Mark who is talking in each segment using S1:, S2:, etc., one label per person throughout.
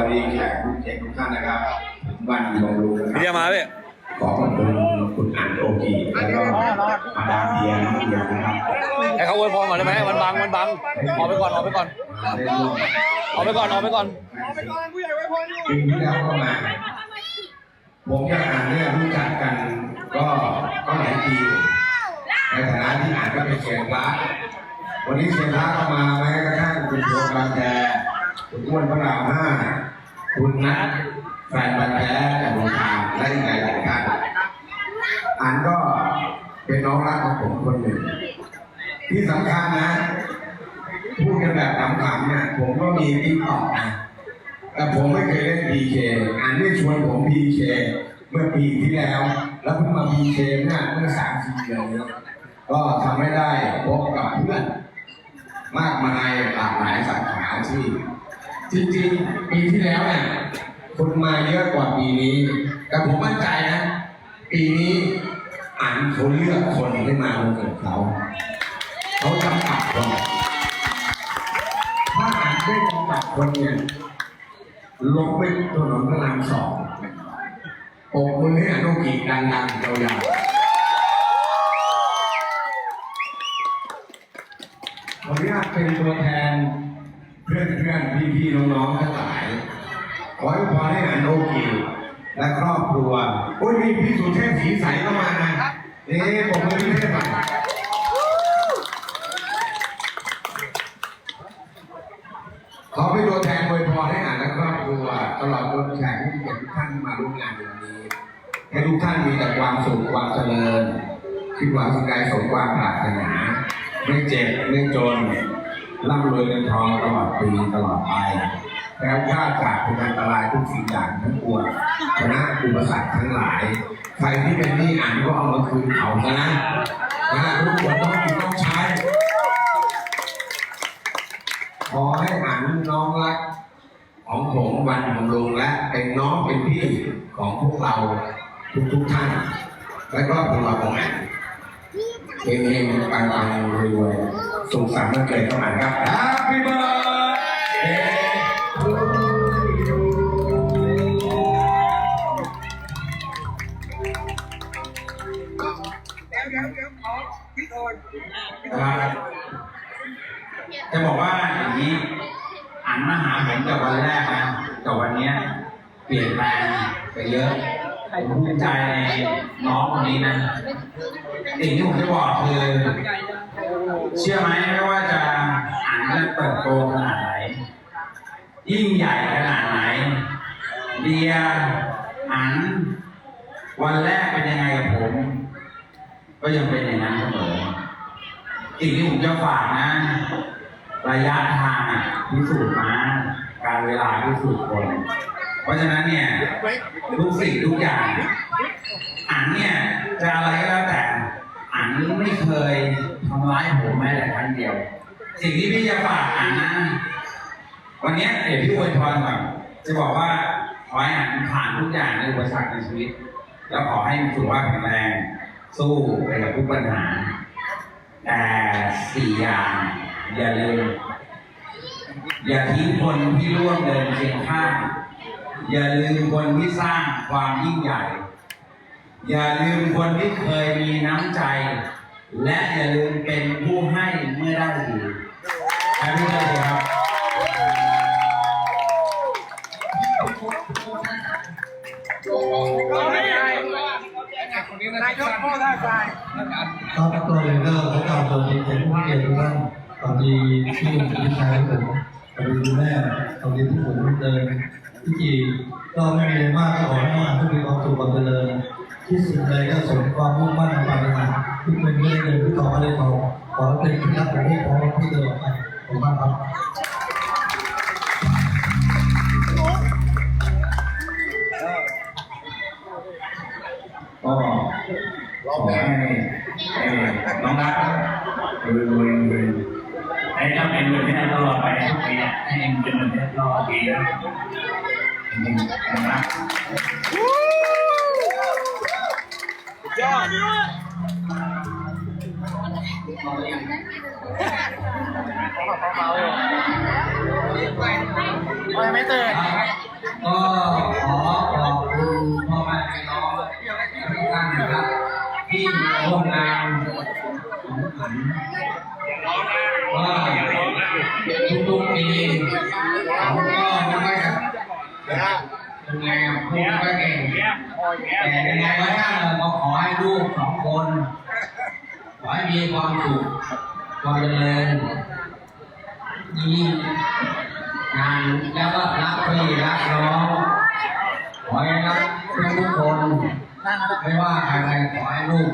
S1: บำรุงนะค
S2: พี่เดีย
S1: รับ
S2: มาพี่
S1: ขอขอบคุณคุณอันโอกีแล้วก็มาดามเดียน้องเดียนะครับ
S2: ให้เขาอวยพรก่อนได้ไหมมันบังมันบังออกไปก่อนออกไปก่อน
S1: มาได้ร่วม
S2: ออกไปก่อนออกไปก่อน
S1: ปีที่แล้วก็มา ผมกับอ่านเนี่ยรู้จักกันก็ก็หลายปีในฐานะที่อ่านก็เป็นเชียร์พระวันนี้เชียร์พระก็มาแม้กระทั่งคุณโยมบางแกคุณอ้วนพระรามห้า คุณนัทแฟนบางแกแต่บุญทางและอีกหลายหลายๆท่านอ่านก็เป็นน้องรักของผมคนหนึ่ง ที่สำคัญนะ พูดกันแบบขำๆเนี่ยผมก็มีติ๊กต็อกนะแต่ผมไม่เคยเล่น PK อันนี้ชวนผม PK เคมื่อปีที่แล้ว แล้วเพิ่งมา PK เนี่ยเมื่อสามสี่เดือนนี้ก็ทำให้ได้พบกับเพื่อนมากมายหลากหลายสาขาอาชีพ จริงๆ ปีที่แล้วเนี่ยคนมาเยอะกว่าปีนี้ แต่ผมมั่นใจนะ ปีนี้อ่านเขาเลือกคนให้มาวันเกิดเขา เขาจำกัดคนถ้าอ่านได้จำกัดคนเนี่ยลงไปถนนพระรามสองโอบมือให้อนุกิจดังๆยาวขออนุญาตเป็นตัวแทน เพื่อนๆพี่ๆน้องๆทั้งหลายขอให้พรให้อนุกิจและครอบครัวโอ้ยมีพี่สุเทพสีใสเข้ามานะเอ๊ะผมไม่ได้ไปขอเป็นตัวแทนอวยพรให้อ่านและครอบครัวตลอดจนแขกที่เกียรติทุกท่านมาร่วมงานในวันนี้ ให้ทุกท่านมีแต่ความสุขความเจริญคิดหวังสิ่งใดสมความปรารถนาไม่เจ็บไม่จน ร่ำรวยเงินทองตลอดปีตลอดไปแล้วชาจากเป็นอันตรายทุกสิ่งอย่างทั้งปวงชนะอุปสรรคทั้งหลาย ใครที่เป็นหนี้อ่านก็เอามาคืนเขาซะนะนะทุกคนต้องกินต้องใช้ ขอให้หันน้องรักของผมวันของลุงและเป็นน้องเป็นพี่ของพวกเราทุกทุกท่าน และก็พวกเราของอันเฮงเฮงปังปังรวยรวย สุขสันต์วันเกิดเข้ามาครับ Happy birthday to you
S3: เดี๋ยวเดี๋ยวเดี๋ยวขอพี่โทน
S4: ครับจะบอกว่าอย่างนี้อ่านมาหาผมจากวันแรกนะกับวันเนี้ยเปลี่ยนแปลงไปเยอะผมภูมิใจในน้องคนนี้นะ สิ่งที่ผมจะบอกคือ เชื่อไหมไม่ว่าจะอ่านจะเติบโตขนาดไหนยิ่งใหญ่ขนาดไหนเดียอัน วันแรกเป็นยังไงกับผม ก็ยังเป็นอย่างนั้นเสมอสิ่งที่ผมจะฝากนะ ระยะทางอะพิสูจน์มาการเวลาพิสูจน์คน เพราะฉะนั้นเนี่ยทุกสิ่งทุกอย่างอันเนี่ยจะอะไรก็แล้วแต่ อันไม่เคยทำร้ายผมแม้แต่ครั้งเดียว สิ่งที่พี่จะฝากอันนะ วันนี้เดี๋ยวพี่อวยพรก่อนจะบอกว่าขอให้อันผ่านทุกอย่างในอุปสรรคในชีวิต แล้วขอให้สุขภาพแข็งแรง สู้ไปกับทุกปัญหา แต่สี่อย่าง อย่าลืมอย่าทิ้งคนที่ร่วมเดินเคียงข้างอย่าลืมคนที่สร้างความยิ่งใหญ่ อย่าลืมคนที่เคยมีน้ำใจ และอย่าลืมเป็นผู้ให้เมื่อได้ดีแฮปปี้เบิร์ดเดย์ครับ
S3: นายกพ่อท่าทราย
S5: ครับตัวเองก็ขอกล่าวสวัสดีผมผู้เกียรติทุกท่านสวัสดีพี่พี่ชายผมสวัสดีคุณแม่สวัสดีที่ผมเดินพิธีก็ไม่มีอะไรมากขอให้มาทุกมีความสุขความเจริญ ที่สิ่งใดก็สมความมุ่งมั่นปรารถนาทุกเป็นไม่ได้เงินทุกขออะไรขอขอเป็นที่รักของที่พร้อมที่เดินไปขอบคุณมากครับ
S4: ก็ขอให้น้องรักรวยรวยรวยให้ทำเป็นเงินที่นั่นตลอดไปทุกปีให้เป็นเงินที่ตลอดปีนะน้องรั เขา
S3: ไม่ตือน
S5: ก็ขอขอบคุณ
S6: พ่อแม่
S7: พี่น้องที่ท่า
S6: นนะครับที่ร่วมงานว่าทุกๆปีผมก็ไม่ได้ยังไงผมก็เก่ง แต่ยังไงก็ช่างเถอะก็ขอให้ลูกสองคน ขอให้มีความสุขความเจริญยิ่งานแล้วก็รักพี่รักน้องขอให้รักทุกๆคน ไม่ว่าใครๆขอให้ลูก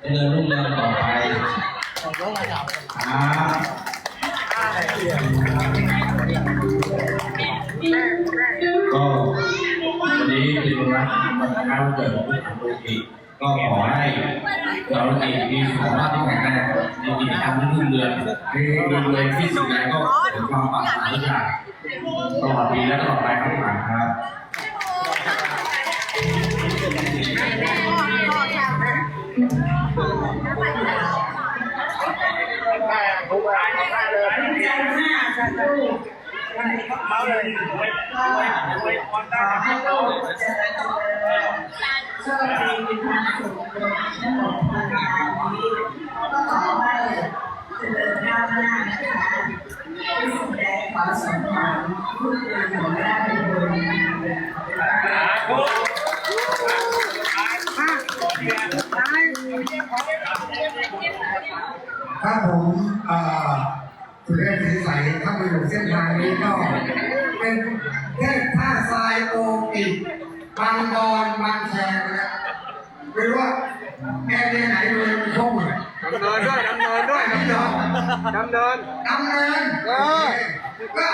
S6: เจริญรุ่งเรืองต่อไปครับ
S4: เป็นวันการเกิดของผู้ทำธุรกิจก็ขอให้เราเองมีสุขภาพที่แข็งแรงมีกิจกรรมที่รุ่งเรืองมีรวยรวยที่สุดแล้วก็ถึงความปรารถนาทุกอย่างตลอดปีและตลอดไปครับผ่านครับ
S3: เขาเลย ไว้ไว้ไว้พรได้ให้เขา
S8: โชคดีมีความสุขในทั้งห เล่
S3: นสีใสถ้ามาอยู่เส้นทางนี้ก็เป็นเทพท่าทรายโอปิดบางบอนบางแคนะไม่รู้ว่าแกเรียนไหนเลยมีข้อมูล
S2: ดำเนินด้วยดำเนินด้วยดำเนินดำเนิน
S3: ดำเนินก็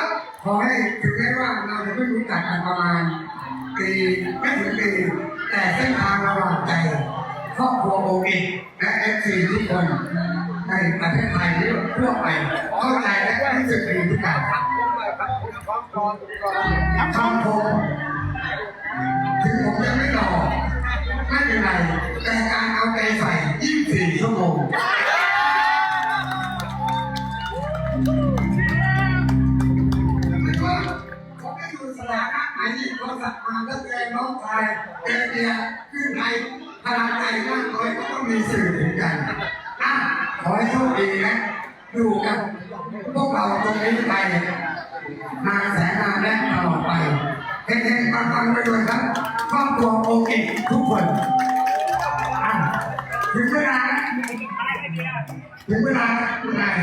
S3: ขอให้ถึงแม้ว่าเราจะไม่รู้จักกันประมาณปีไม่ถึงปีแต่เส้นทางระหว่างใจครอบครัวโอเอและเอฟซีทุกคน ประเทศไทยหรือทั่วไปเข้าใจและรู้สึกดีทุกการคำคมถึงผมจะไม่หล่อไม่เป็นไรแต่การเอาใจใส่ 24 ชั่วโมงไม่ว่าผมก็อยู่สถานะไหนที่บริษัทมาแล้วเจอน้องชายเจอเมียขึ้นไทยพลังใจมากน้อยก็ต้องมีสื่อถึงกันอะ ขอให้โชคดีนะอยู่กับพวกเราตรงนี้ไปมานแสนนานและตลอดไปเฮ้งๆปังๆไปด้วยครับครอบครัวโอเคทุกคนอะถึงเวลาถึงเวลาคุณนาย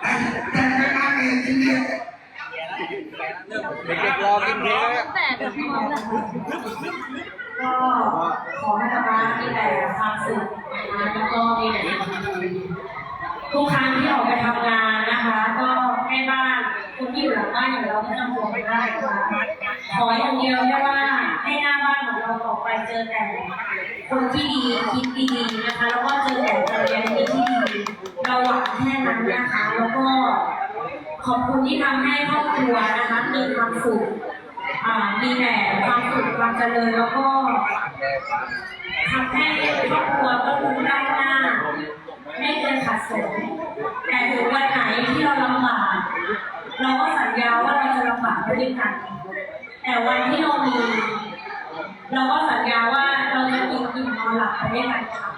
S3: แต่แต่เวลาเองจริง
S2: เด็กๆรอกินเค้กแล้ว
S8: ก็ขอให้ทำงานมีแต่ความสุข แล้วก็มีแต่ความดีทุกครั้งที่ออกไปทำงานนะคะ ก็แม่บ้านคนที่อยู่หลังบ้านอย่างเราไม่ต้องห่วงไม่ได้ค่ะขออย่างเดียวแค่ว่าให้หน้าบ้านของเราต่อไปเจอแต่คนที่ดีคิดดีๆนะคะ แล้วก็เจอแต่คนเรียนที่ดีเราหวังแค่นั้นนะคะ แล้วก็ขอบคุณที่ทำให้ครอบครัวนะคะมีความสุขอามีแต่ความสุขความเจริญแล้วก็ ทำให้ครอบครัวก็คือก้างหน้า ไม่เคยขัดสนแต่ถึงวันไหนที่เราลำบาก เราก็สัญญาว่าเราจะลำบากไปด้วยกัน แต่วันที่เรามีเราก็สัญญาว่าเราจะกินกินนอนหลับไปด้วยกันค่ะ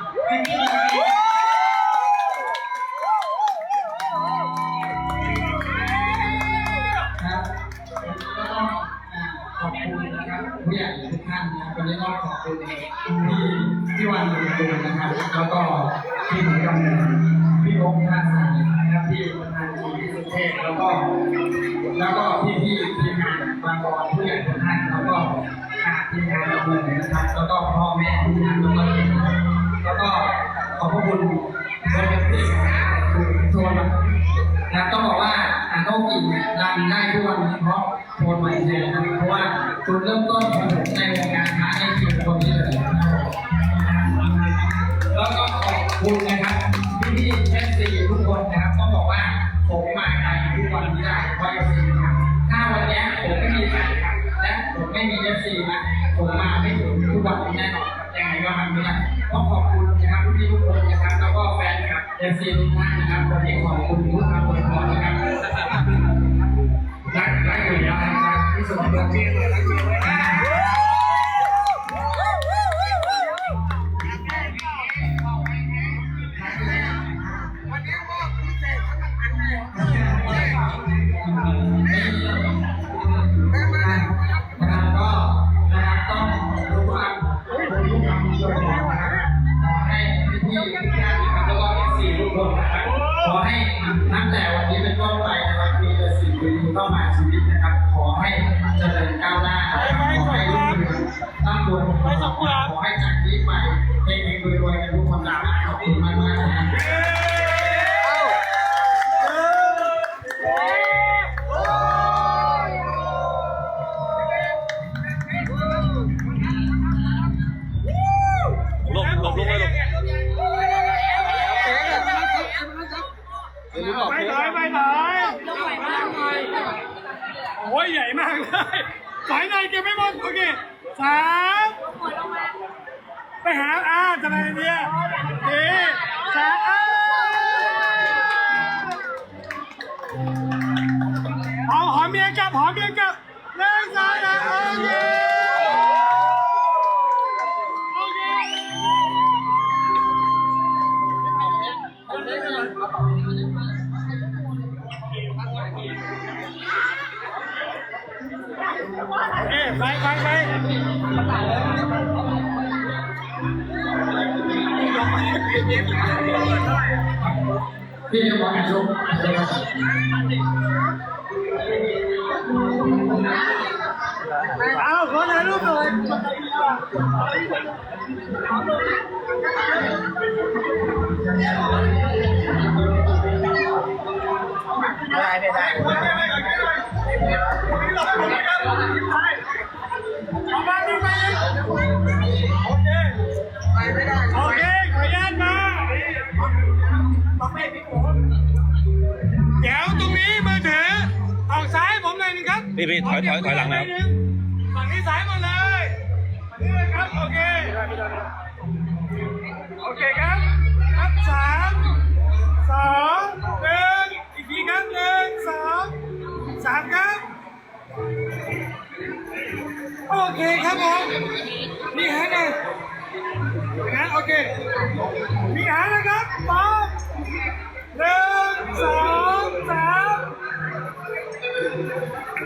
S8: คุ
S6: ณพี่พี่วันลุงตูนนะครับ แล้วก็พี่หนุ่มกำเนิดพี่พงษ์ท่าสายนะครับพี่ประธานทีพี่สุเทพแล้วก็ แล้วก็พี่พี่ทีมงานบางบอนผู้ใหญ่ทุกท่านแล้วก็อาทีมงานเราเลยนะครับ แล้วก็พ่อแม่ทุกท่านแล้วก็แล้วก็ขอบพระคุณคนที่ถูกชวนมานะต้องบอกว่าอ่างโต้กิ่งเนี่ยดังได้ทุกวันเพราะโทนไวเทนนะเพราะว่า จุดเริ่มต้นของผมในวงการค้าในคือคนนี้เลยแล้วก็ขอบคุณนะครับพี่พี่เอฟซีทุกคนนะครับต้องบอกว่าผมมาไกลทุกวันนี้ได้เพราะเอฟซีครับถ้าวันนี้ผมไม่มีแฟนคลับและผมไม่มีเอฟซีนะผมมาไม่ถึงทุกวันนี้แน่นอนยังไงก็ทำไม่ได้ต้องขอบคุณนะครับพี่ๆทุกคนนะครับแล้วก็แฟนคลับเอฟซีทุกท่านนะครับวันนี้ขอบคุณทุกคำอวยพรนะครับรักรักอยู่แล้วนะครับที่สุดเรา
S9: Amen. สามไปหาอ้าทำไมเนี่ยนี่สามอ้าเอาหอมเมียกับหอมเมียกับ เอ๊ะไปไปไปเอาขอถ่ายรูปหน่อยเอา
S2: พี่พี่ถอยถอยถอยหลังนะครับ
S9: ฝั่งนี้ซ้ายหมดเลยนี่เลยครับ โอเค โอเคครับนับสามสองหนึ่งอีกทีครับหนึ่งสองสามครับ โอเคครับผมนี่ฮะนะนะโอเค มีหานะครับพร้อมหนึ่งสองสาม